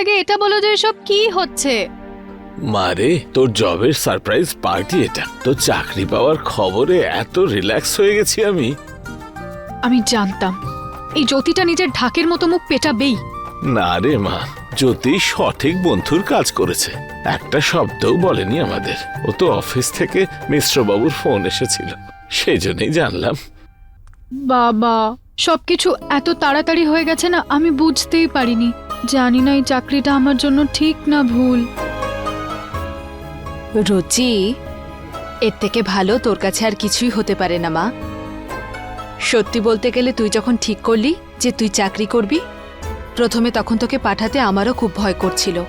আগে এটা বলো যে এসব কি হচ্ছে? মারে তোর জবের সারপ্রাইজ পার্টি এটা। তোর চাকরি পাওয়ার খবরে এত রিল্যাক্স হয়ে গেছি আমি। আমি জানতাম। এই জ্যোতিটা নিজের ঢাকের মতো মুখ পেটাবেই। না রে মা জ্যোতি সঠিক বন্ধুর কাজ করেছে। একটা শব্দও বলেনি আমাদের। ও তো অফিস থেকে মিশ্রবাবুর ফোন এসেছিল। সেই জন্যই জানলাম। বাবা সবকিছু এত তাড়াতাড়ি হয়ে গেছে না আমি বুঝতেই পারিনি। জানি না এই চাকরিটা আমার জন্য ঠিক না ভুল। রুচি, এর থেকে ভালো তোর কাছে আর কিছুই হতে পারে না, মা। সত্যি বলতে গেলে তুই যখন ঠিক করলি যে তুই চাকরি করবি, প্রথমে তখন তোকে পাঠাতে আমারও খুব ভয় করছিল।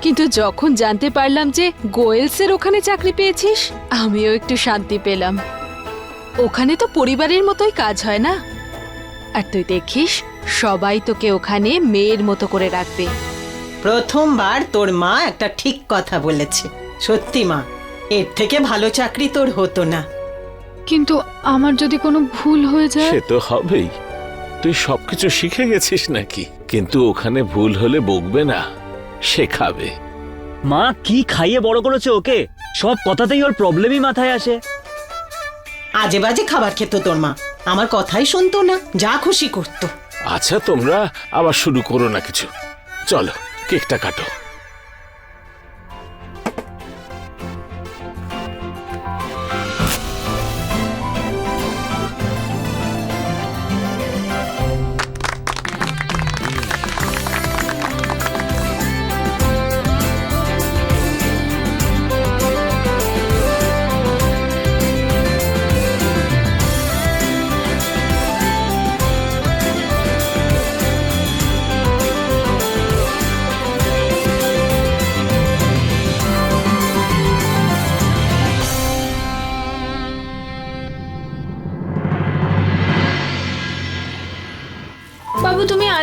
কিন্তু যখন জানতে পারলাম যে গোয়েলসের ওখানে চাকরি পেয়েছিস, আমিও একটু শান্তি পেলাম। ওখানে তো পরিবারের মতোই কাজ হয় না? আর তুই দেখিস সবাই তোকে ওখানে মেয়ের মতো করে রাখবে। প্রথমবার তোর মা একটা ঠিক কথা বলেছে। সত্যি মা এর থেকে ভালো চাকরি তোর হতো না। কিন্তু আমার যদি কোনো ভুল হয়ে যায়? সে তো হবেই। তুই সবকিছু শিখে গেছিস নাকি? কিন্তু ওখানে ভুল হলে বকবে না শেখাবে মা কি খাইয়ে বড় করেছে ওকে? সব কথাতেই ওর প্রবলেমই মাথায় আসে। আজে বাজে খাবার খেত তোর মা। আমার কথাই শুনতো না যা খুশি করতো। আচ্ছা তোমরা আবার শুরু করো না কিছু। চলো কেকটা কাটো।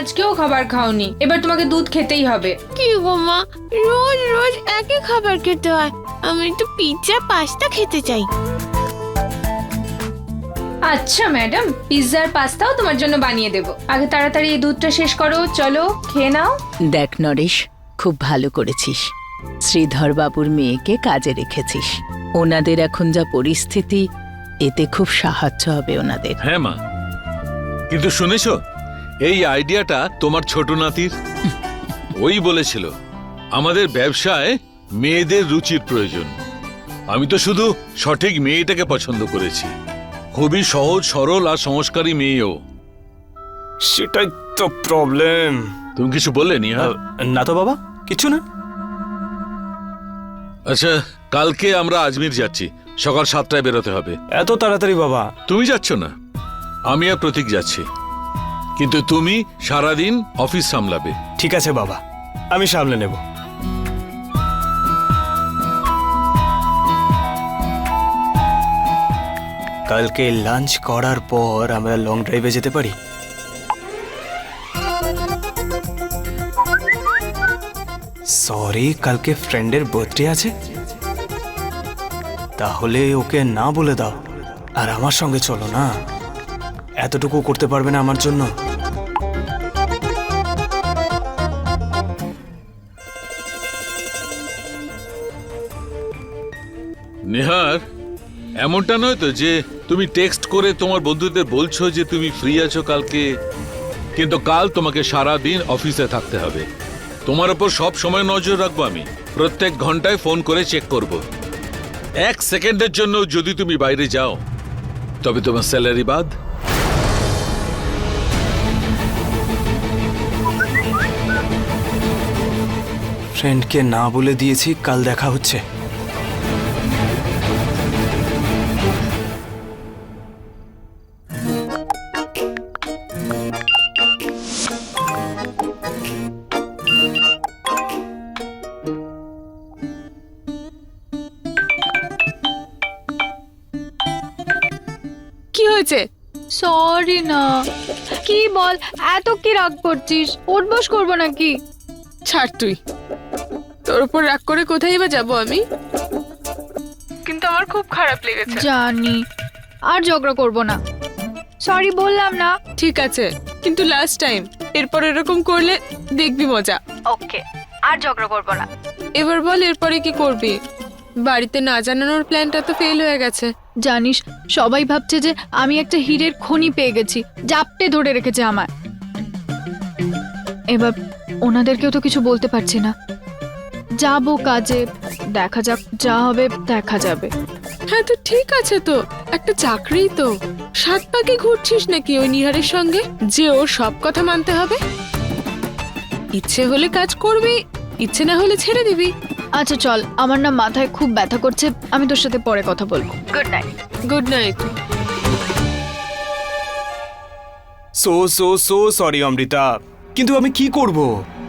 আজকেও খাবার খাওনি। এবার তোমাকে দুধ খেতেই হবে। কি গো মা? রোজ রোজ একই খাবার খেতে হয়। আমি তো পিৎজা পাস্তা খেতে চাই। আচ্ছা ম্যাডাম পিৎজার পাস্তাও তোমার জন্য বানিয়ে দেব। আগে তাড়াতাড়ি এই দুধটা শেষ করো চলো খেয়ে নাও। দেখ নরেশ খুব ভালো করেছিস। শ্রীধর বাবুর মেয়েকে কাজে রেখেছিস। ওনাদের এখন যা পরিস্থিতি এতে খুব সাহায্য হবে ওনাদের। হ্যাঁ মা। কিন্তু শুনেছো এই আইডিয়াটা তোমার ছোট নাতির? ওই বলেছিল আমাদের ব্যবসায় মেয়েদের রুচির প্রয়োজন। আমি তো শুধু সঠিক মেয়েটাকে পছন্দ করেছি। খুবই সহজ সরল আর সংস্কারী মেয়েও। সেটাই তো প্রবলেম তুমি কিছু বললে নিহা? না তো বাবা কিছু না। আচ্ছা কালকে আমরা আজমির যাচ্ছি। সকাল সাতটায় বেরোতে হবে। এত তাড়াতাড়ি বাবা। তুমি যাচ্ছ না। আমি আর প্রতীক যাচ্ছি। কিন্তু তুমি সারাদিন অফিস সামলাবে। ঠিক আছে বাবা, আমি সামলে নেব। কালকে লাঞ্চ করার পর আমরা লং ড্রাইভে যেতে পারি? সরি, কালকে ফ্রেন্ডের বার্থডে আছে। তাহলে ওকে না বলে দাও। আর আমার সঙ্গে চলো না। এতটুকু করতে পারবে না আমার জন্য। এমনটা নয় তো যে তুমি টেক্সট করে তোমার বন্ধুদের বলছো যে তুমি ফ্রি আছো কালকে। কিন্তু কাল তোমাকে সারা দিন অফিসে থাকতে হবে। তোমার ওপর সব সময় নজর রাখব আমি। প্রত্যেক ঘন্টায় ফোন করে চেক করব। এক সেকেন্ডের জন্য যদি তুমি বাইরে যাও, তবে তোমার স্যালারি বাদ। ফ্রেন্ডকে না বলে দিয়েছি, কাল দেখা হচ্ছে। সরি না। কি বল এত কি রাগ করছিস? উঠবস করব নাকি? ছাড় তুই। তোর উপর রাগ করে কোথায় বা যাব আমি? কিন্তু আমার খুব খারাপ লেগেছে। জানি আর ঝগড়া করব না। সরি বললাম না। ঠিক আছে কিন্তু লাস্ট টাইম এরপর এরকম করলে দেখবি মজা। ওকে আর ঝগড়া করব না। এবার বল এরপরে কি করবি? বাড়িতে না জানানোর প্ল্যানটা তো ফেল হয়ে গেছে। জানিস সবাই ভাবছে যে আমি একটা হীরের খনি পেয়ে গেছি জাপটে ধরে রেখেছে আমার এবার ওনাদেরকেও তো কিছু বলতে পারছি না। যাব কাজে দেখা যাক যা হবে দেখা যাবে। হ্যাঁ তো ঠিক আছে তো একটা চাকরি তো। সাত পাকে ঘুরছিস নাকি ওই নিহারের সঙ্গে? যে ওর সব কথা মানতে হবে। ইচ্ছে হলে কাজ করবি ইচ্ছে না হলে ছেড়ে দিবি। আচ্ছা চল। আমার না মাথায় খুব ব্যথা করছে। আমি তোর সাথে পরে কথা বলব। Good night good night so so so sorry Amrita. কিন্তু আমি কি করব?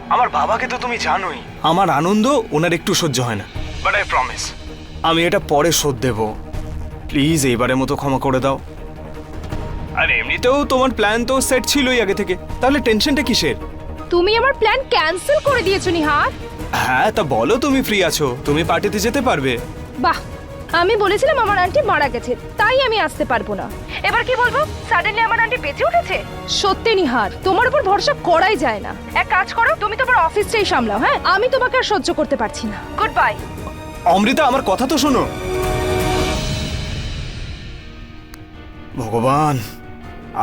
আমার বাবাকে তো তুমি জানোই। আমার আনন্দ ওনার একটু সহ্য হয় না। বাট আই প্রমিস আমি এটা পরে শোধ দেব। প্লিজ এইবারের মতো ক্ষমা করে দাও। আর এমনিতেও তোমার প্ল্যান তো সেট ছিলই আগে থেকে। তাহলে টেনশনটা কিসের? তুমি আমার প্ল্যান ক্যান্সেল করে দিয়েছ নিহার। হ্যাঁ তা বলো তুমি ফ্রি আছো। তুমি পার্টিতে যেতে পারবে। বাহ আমি বলেছিলাম আমার আন্টি মারা গেছে তাই আমি আসতে পারব না। এবার কি বলব? সাডেনলি আমার আন্টি বেঁচে উঠেছে? সত্যি নিহার তোমার উপর ভরসা করাই যায় না। এক কাজ করো তুমি তোমার অফিসটাই সামলাও হ্যাঁ? আমি তোমাকে আর সহ্য করতে পারছি না। গুড বাই অমৃতা আমার কথা তো শোনো। ভগবান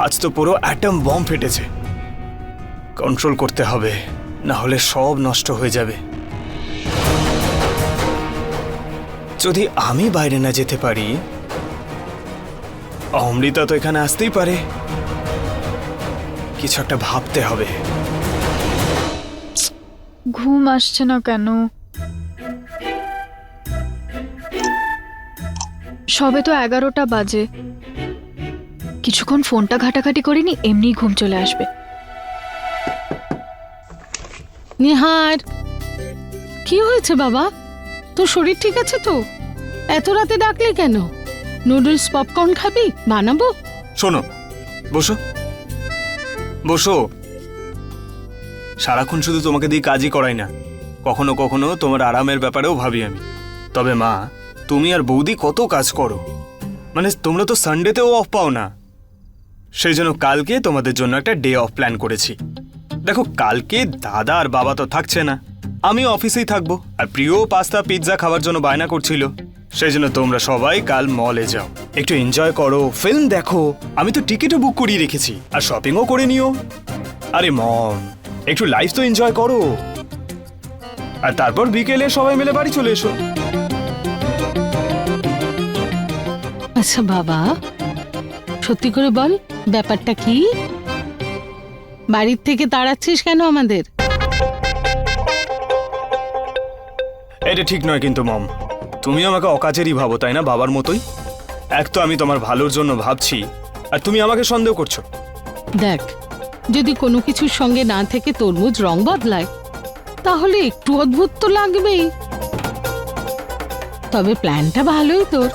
আজ তো পুরো অ্যাটম বম ফেটেছে। কন্ট্রোল করতে হবে না হলে সব নষ্ট হয়ে যাবে। যদি আমি বাইরে না যেতে পারি অমৃতা তো এখানে আসতেই পারে। কিছু একটা ভাবতে হবে। ঘুম আসছে না কেন? সবে তো এগারোটা বাজে। কিছুক্ষণ ফোনটা ঘাটাঘাটি করিনি এমনি ঘুম চলে আসবে। নিহার! কি হয়েছে বাবা? তোর শরীর ঠিক আছে তো? এত রাতে ডাকলে কেন? নুডলস, পপকর্ন খাবি? বানাবো? শোনো, বসো। বসো। সারাক্ষণ শুধু তোমাকে দিয়ে কাজই করাই না। কখনো কখনো তোমার আরামের ব্যাপারেও ভাবি আমি। তবে মা, তুমি আর বৌদি কত কাজ করো। মানে তোমরা তো সানডেতেও অফ পাও না। সেই জন্য কালকে তোমাদের জন্য একটা ডে অফ প্ল্যান করেছি। দেখো, কালকে দাদা আর বাবা তো থাকছে না। আমি অফিসেই থাকব। আর প্রিয় পাস্তা, পিৎজা খাওয়ার জন্য বায়না করছিল। সেই জন্য তোমরা সবাই কাল মলে যাও। একটু এনজয় করো ফিল্ম দেখো। আমি তো টিকিটও বুক করিয়ে রেখেছি। আর শপিংও করে নিও। আরে মম একটু লাইফ তো এনজয় করো। আর তারপর বিকেলে সবাই মিলে বাড়ি চলে এসো। আচ্ছা বাবা, সত্যি করে বল, ব্যাপারটা কি? বাড়ির থেকে তাড়াচ্ছিস কেন আমাদের? এটা ঠিক নয় কিন্তু, মম। তুমি আমাকে অকাজেরই ভাবো, তাই না, বাবার মতোই? এক তো আমি তোমার ভালোর জন্য ভাবছি, আর তুমি আমাকে সন্দেহ করছ। দেখ, যদি কোনো কিছুর সঙ্গে না থেকে তরমুজ রং বদলায়, তাহলে একটু অদ্ভুত তো লাগবেই। তবে প্ল্যানটা ভালোই তোর।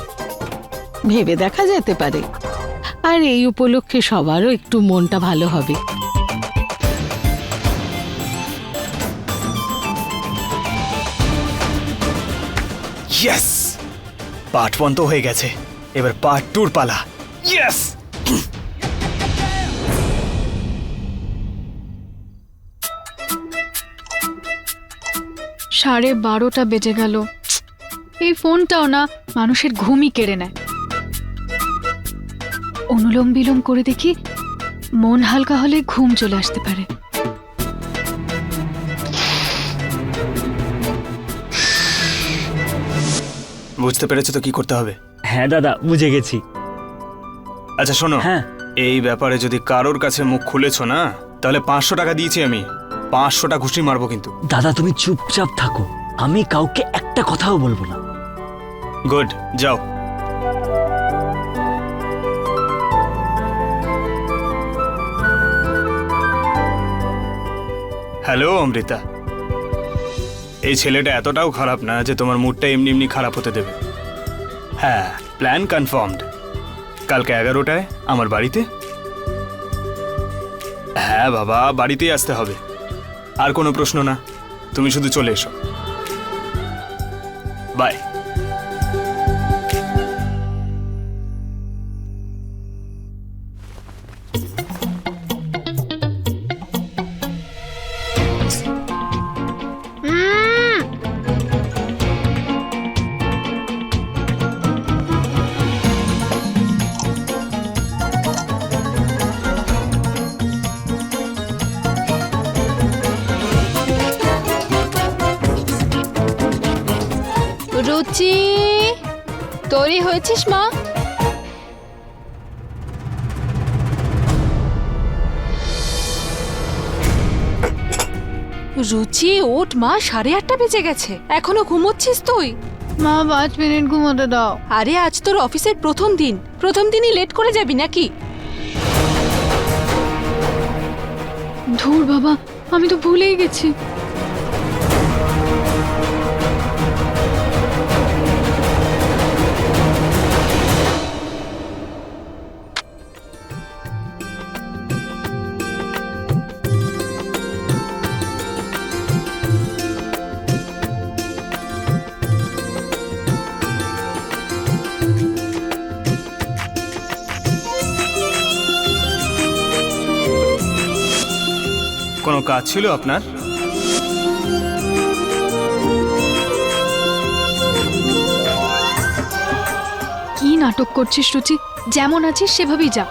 ভেবে দেখা যেতে পারে। আর এই উপলক্ষে সবারও একটু মনটা ভালো হবে। ইয়েস পার্ট ওয়ান তো হয়ে গেছে। এবার পার্ট টুর পালা। ইয়েস সাড়ে বারোটা বেজে গেল। এই ফোনটাও না মানুষের ঘুমই কেড়ে নেয়। অনুলোম বিলোম করে দেখি মন হালকা হলে ঘুম চলে আসতে পারে। বুঝতে পেরেছ তো কি করতে হবে? হ্যাঁ দাদা বুঝে গেছি। আচ্ছা শোনো। হ্যাঁ। এই ব্যাপারে যদি কারোর কাছে মুখ খুলেছো না তাহলে পাঁচশো টাকা দিয়েছি আমি। পাঁচশোটা ঘুষি মারবো কিন্তু। দাদা তুমি চুপচাপ থাকো। আমি কাউকে একটা কথাও বলব না। গুড যাও। হ্যালো অমৃতা। এই ছেলেটা এতটাও খারাপ না যে তোমার মুডটা এমনি এমনি খারাপ হতে দেবে। হ্যাঁ প্ল্যান কনফার্মড। কালকে এগারোটায়, আমার বাড়িতে? হ্যাঁ বাবা, বাড়িতেই আসতে হবে। আর কোনো প্রশ্ন না। তুমি শুধু চলে এসো। বাই। রুচি তৈরি হয়েছিস মা? রুচি ওঠ মা সাড়ে আটটা বেজে গেছে। এখনও ঘুমোচ্ছিস তুই? মা পাঁচ মিনিট ঘুমোতে দাও। আরে আজ তোর অফিসের প্রথম দিন। প্রথম দিনই লেট করে যাবি নাকি? ধুর বাবা আমি তো ভুলেই গেছি। কাজ ছিল আপনার? কি নাটক করছিস রুচি? যেমন আছিস, সেভাবেই যা।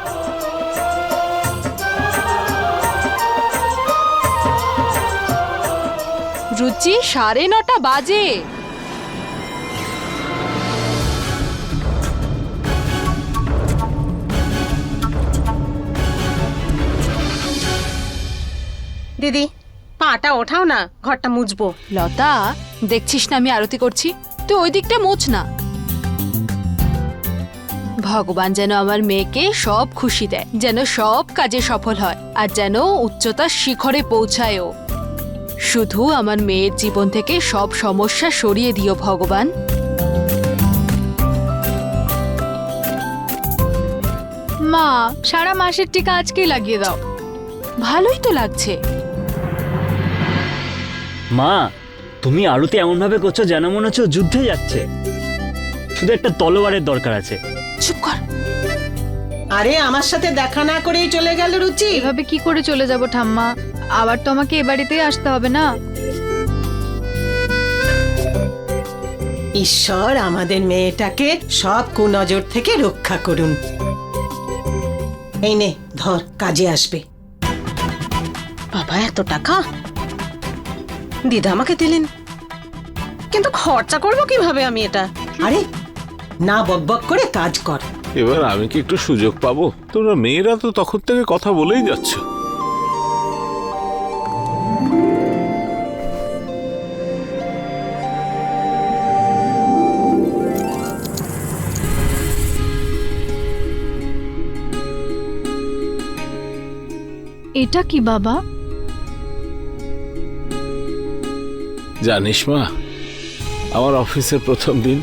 রুচি, সাড়ে নটা বাজে। দিদি, পাটা ওঠাও না, ঘরটা মুছবো। লতা, দেখছিস না আমি আরতি করছি? তুই ওই দিকটা মুছ না। ভগবান যেন আমার মেয়েকে সব খুশি দেয়, যেন সব কাজে সফল হয়, আর যেন উচ্চতার শিখরে পৌঁছায় ও। শুধু আমার মেয়ের জীবন থেকে সব সমস্যা সরিয়ে দিও ভগবান। মা, সারা মাসের টিকা আজকেই লাগিয়ে দাও। ভালোই তো লাগছে। মা তুমি আরতি এমন ভাবে করছ যেন মনে হচ্ছে যুদ্ধে যাচ্ছে। শুধু একটা তলোয়ারের দরকার আছে। চুপ কর। আরে আমার সাথে দেখা না করেই চলে গেল রুচি। এভাবে কি করে চলে যাব ঠাম্মা? আবার তো আমাকে এ বাড়িতেই আসতে হবে না? ঈশ্বর আমাদের মেয়েটাকে সব কুনজর থেকে রক্ষা করুন। এই নে ধর কাজে আসবে। বাবা এত টাকা? দিদা আমাকে দিলেন। কিন্তু খরচা করব কীভাবে আমি এটা? আরে না বকবক করে কাজ কর। এবার আমি কি একটু সুযোগ পাবো? তোমরা মেয়েরা তো তখন থেকে কথা বলেই যাচ্ছ। এটা কি বাবা? জানিস মা, আমার অফিসের প্রথম দিন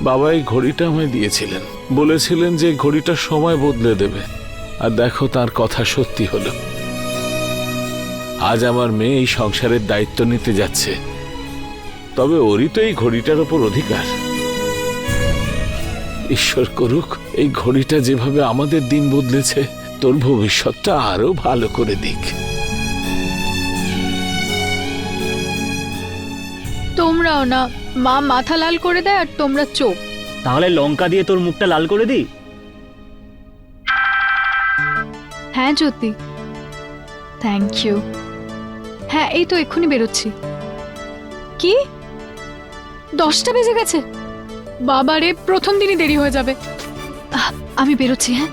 বাবা এই ঘড়িটা আমায় দিয়েছিলেন। বলেছিলেন যে ঘড়িটা সময় বদলে দেবে। আর দেখো তার কথা সত্যি হলো। আজ আমার মেয়ে এই সংসারের দায়িত্ব নিতে যাচ্ছে। তবে ওরই তো এই ঘড়িটার ওপর অধিকার। ঈশ্বর করুক, এই ঘড়িটা যেভাবে আমাদের দিন বদলেছে, তোর ভবিষ্যৎটা আরও ভালো করে দিক। তোমরাও না। মা মাথা লাল করে দেয় আর তোমরা চোখ। তাহলে লঙ্কা দিয়ে তোর মুখটা লাল করে দিই? হ্যাঁ জ্যোতি। থ্যাংক ইউ হ্যাঁ এই তো এক্ষুনি বেরোচ্ছি। কি? দশটা বেজে গেছে। বাবারে প্রথম দিনই দেরি হয়ে যাবে। আহ, আমি বেরোচ্ছি হ্যাঁ?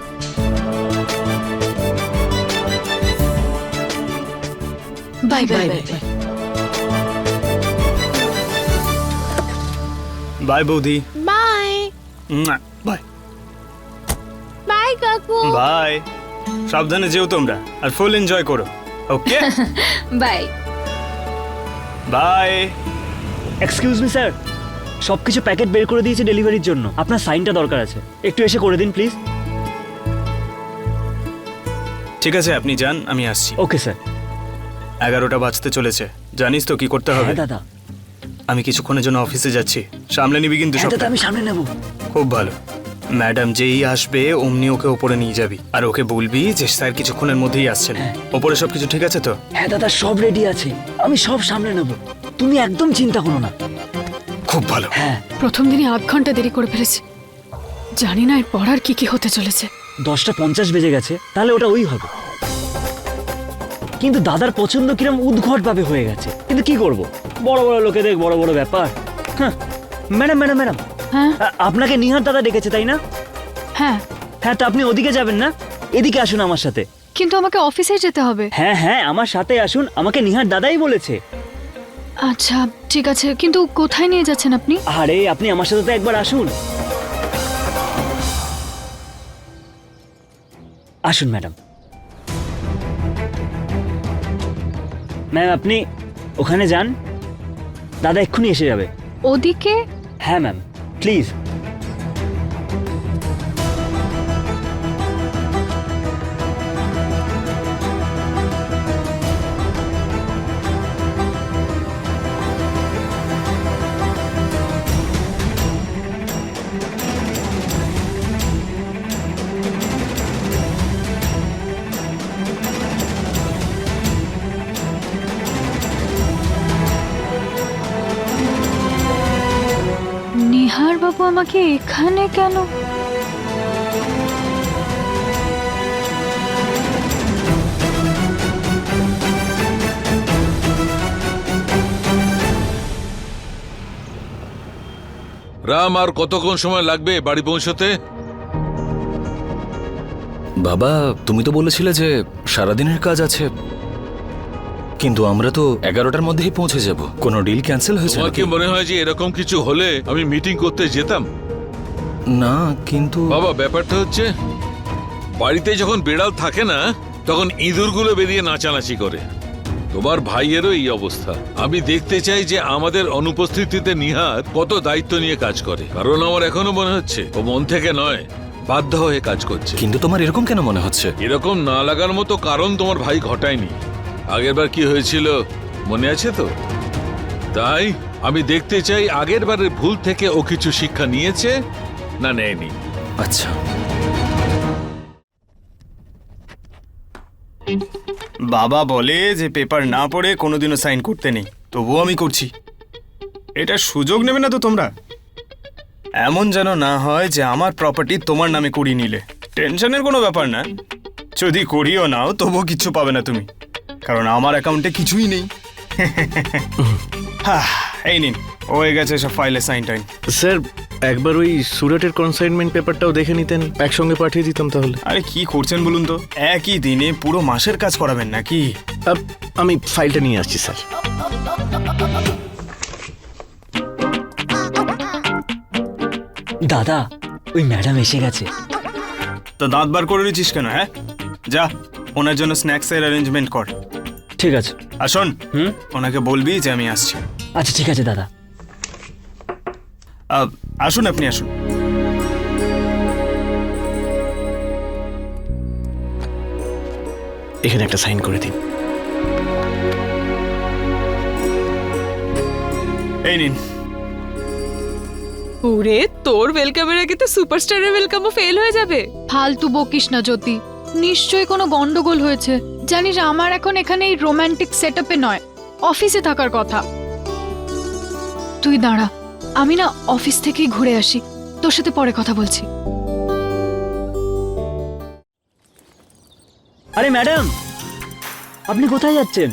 বাই বাই বাই বাই বৌদি বাই বাই বাই কাকু বাই সাবধানে যেও তোমরা আর ফুল এনজয় করো। Okay bye bye excuse me sir সব কিছু প্যাকেট বের করে দিয়েছি ডেলিভারির জন্য। আপনার সাইনটা দরকার আছে। একটু এসে করে দিন প্লিজ ঠিক আছে আপনি যান আমি আসছি। ওকে স্যার এগারোটা বাজতে চলেছে। জানিস তো কি করতে হবে। হ্যাঁ দাদা। আমি কিছুক্ষণের জন্য অফিসে যাচ্ছি। সামলে নিবি কিন্তু হ্যাঁ আমি সামনে নেব। খুব ভালো। ম্যাডাম যেই আসবে অমনি ওকে ওপরে নিয়ে যাবি। আর ওকে বলবি যে স্যার কিছুক্ষণের মধ্যেই আসছেন। ওপরে সবকিছু ঠিক আছে তো? হ্যাঁ দাদা সব রেডি আছে। আমি সব সামনে নেব। তুমি একদম চিন্তা করো না। খুব ভালো। হ্যাঁ। প্রথম দিনই আধ ঘণ্টা দেরি করে ফেলেছি। জানি না এর পড়ার কি কি হতে চলেছে। দশটা পঞ্চাশ বেজে গেছে তাহলে ওটা ওই হবে। কিন্তু দাদার পছন্দ কিরম উদ্ঘট ভাবে হয়ে গেছে। কিন্তু কি করব? বড় বড় লোকেদের বড় বড় ব্যাপার। হ্যাঁ ম্যাডাম ম্যাডাম ম্যাডাম। হ্যাঁ? আপনাকে নিহার দাদা ডেকেছে তাই না? হ্যাঁ। হ্যাঁ তো আপনি ওদিকে যাবেন না? এদিকে আসুন আমার সাথে। কিন্তু আমাকে অফিসে যেতে হবে। হ্যাঁ হ্যাঁ আমার সাথে আসুন। আমাকে নিহার দাদাই বলেছে। আচ্ছা ঠিক আছে। কিন্তু কোথায় নিয়ে যাচ্ছেন আপনি? আরে আপনি আমার সাথে তো একবার আসুন। আসুন ম্যাডাম। ম্যাম আপনি ওখানে যান। দাদা এক্ষুনি এসে যাবে। ওদিকে? হ্যাঁ ম্যাম প্লিজ আমাকে এখানে কেন? রাম আর কতক্ষণ সময় লাগবে বাড়ি পৌঁছতে? বাবা তুমি তো বলেছিলে যে সারাদিনের কাজ আছে। কিন্তু আমরা তো এগারোটার মধ্যেই পৌঁছে যাব। কোনো ডিল ক্যান্সেল হয়েছে তোমার কি মনে হয় যে এরকম কিছু হলে আমি মিটিং করতে যেতাম? না কিন্তু বাবা ব্যাপারটা হচ্ছে বাড়িতে যখন বিড়াল থাকে না তখন ইঁদুরগুলো বেরিয়ে নাচানাচি করে। তোমার ভাইয়েরও এই অবস্থা। আমি দেখতে চাই যে আমাদের অনুপস্থিতিতে নিহার কত দায়িত্ব নিয়ে কাজ করে। কারণ আমার এখনও মনে হচ্ছে ও মন থেকে নয় বাধ্য হয়ে কাজ করছে। কিন্তু তোমার এরকম কেন মনে হচ্ছে? এরকম না লাগার মতো কারণ তোমার ভাই ঘটায়নি। আগেরবার কি হয়েছিল মনে আছে তো? তাই আমি দেখতে চাই আগের বারের ভুল থেকে ও কিছু শিক্ষা নিয়েছে না নেয়নি। আচ্ছা। বাবা বলে যে পেপার না পড়ে কোনোদিনও সাইন করতে নেই তবুও আমি করছি। এটা সুযোগ নেবে না তো তোমরা? এমন যেন না হয় যে আমার প্রপার্টি তোমার নামে করিয়ে নিলে। টেনশনের কোনো ব্যাপার না। যদি করিও নাও তবুও কিচ্ছু পাবে না তুমি। কারণ আমার অ্যাকাউন্টে কিছুই নেই। হ্যাঁ এই নিন হয়ে গেছে সব ফাইলে সাইন টাইন। স্যার একবার ওই সুরাটের কনসাইনমেন্ট পেপারটাও দেখে নিতেন একসঙ্গে পাঠিয়ে দিতাম তাহলে। আরে কি করছেন বলুন তো? একই দিনে পুরো মাসের কাজ করাবেন নাকি? আপ, আমি ফাইলটা নিয়ে আসছি স্যার। দাদা ওই ম্যাডাম এসে গেছে। তো দাঁত বার করে দিচ্ছিস কেন হ্যাঁ? যা ওনার জন্য স্ন্যাক্সের অ্যারেঞ্জমেন্ট কর। ঠিক আছে। আর শোন হুম? ওনাকে বলবি যে আমি আসছি। আচ্ছা ঠিক আছে দাদা। আসুন আপনি আসুন। এখানে একটা সাইন করে দিন। এই নিন। ওরে তোর ওয়েলকামের আগে তো সুপারস্টারের ওয়েলকামও ফেল হয়ে যাবে। ফালতু বকিস না জ্যোতি। নিশ্চয়ই কোনো গন্ডগোল হয়েছে। জানিস আমার এখন এখানে এই রোমান্টিক সেট নয়। অফিসে থাকার কথা। তুই দাঁড়া। আমি না অফিস থেকেই ঘুরে আসি। তোর সাথে পরে কথা বলছি। আরে ম্যাডাম আপনি কোথায় যাচ্ছেন?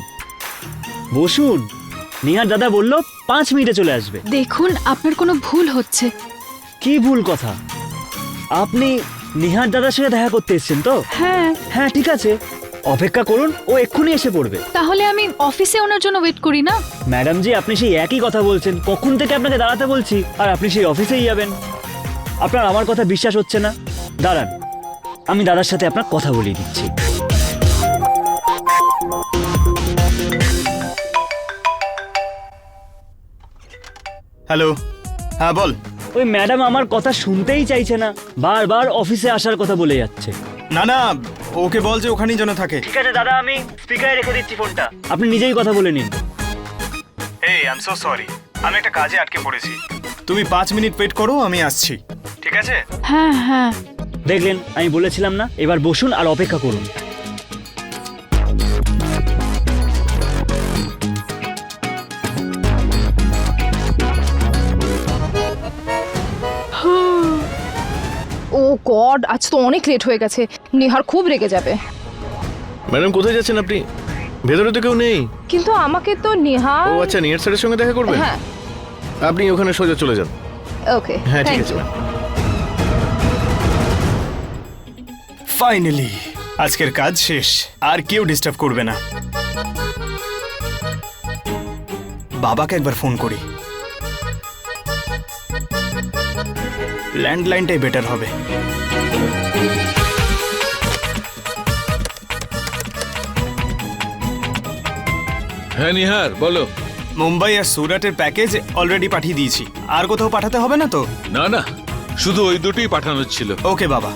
বসুন। নিহার দাদা বলল পাঁচ মিনিটে চলে আসবে। দেখুন আপনার কোনো ভুল হচ্ছে। কি ভুল কথা? আপনি নিহার দাদার সাথে দেখা করতে এসেছেন তো? হ্যাঁ। হ্যাঁ ঠিক আছে। অপেক্ষা করুন ও এক্ষুনি এসে পড়বে। তাহলে আমি অফিসে ওনার জন্য ওয়েট করি না? ম্যাডাম জি আপনি সেই একই কথা বলছেন। কখন থেকে আপনাকে দাঁড়াতে বলছি? আর আপনি সেই অফিসেই যাবেন। আপনার আমার কথা বিশ্বাস হচ্ছে না। দাঁড়ান আমি দাদার সাথে আপনার কথা বলিয়ে দিচ্ছি। হ্যালো হ্যাঁ বল। ওই ম্যাডাম আমার কথা শুনতেই চাইছে না। বারবার অফিসে আসার কথা বলে যাচ্ছে। না না ওকে বল যে ওখানেই যেন থাকে। ঠিক আছে দাদা আমি স্পিকারে রেখে দিচ্ছি ফোনটা। আপনি নিজেই কথা বলে নিন। এই আই এম সো সরি আমি একটা কাজে আটকে পড়েছি। তুমি পাঁচ মিনিট ওয়েট করো আমি আসছি। ঠিক আছে? হ্যাঁ হ্যাঁ। দেখলেন আমি বলেছিলাম না এবার বসুন আর অপেক্ষা করুন। ও গড আজ তো অনেক লেট হয়ে গেছে। নিহার খুব রেগে যাবে। ম্যাডাম কোথায় যাচ্ছেন আপনি? ভেতরে তো কেউ নেই। কিন্তু আমাকে তো নিহার ও আচ্ছা নিয়ার স্যারের সঙ্গে দেখা করবেন? হ্যাঁ। আপনি ওখানে সোজা চলে যান। ওকে হ্যাঁ ঠিক আছে ফাইনালি আজকের কাজ শেষ। আর কেউ ডিস্টার্ব করবে না। বাবাকে একবার ফোন করি। ল্যান্ডলাইনটাই বেটার হবে। হ্যাঁ নিহার বলো। মুম্বাই আর সুরাটের প্যাকেজ অলরেডি পাঠিয়ে দিয়েছি। আর কোথাও পাঠাতে হবে না তো? না না শুধু ওই দুটোই পাঠানোর ছিল। ওকে বাবা।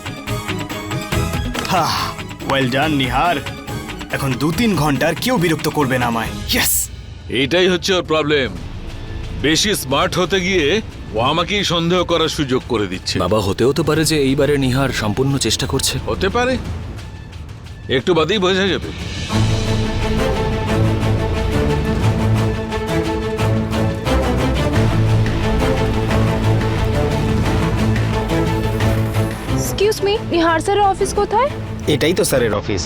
Well done Nihar. এখন দু তিন ঘণ্টার কেউ বিরক্ত করবে না আমায়। ইয়েস এইটাই হচ্ছে ওর প্রবলেম বেশি স্মার্ট হতে গিয়ে ও আমাকেই সন্দেহ করার সুযোগ করে দিচ্ছে। বাবা হতেও তো পারে যে এইবারে নিহার সম্পূর্ণ চেষ্টা করছে। হতে পারে। একটু বাদেই বোঝা যাবে। এক্সকিউজ মি নিহার স্যারের অফিস কোথায়? এটাই তো স্যারের অফিস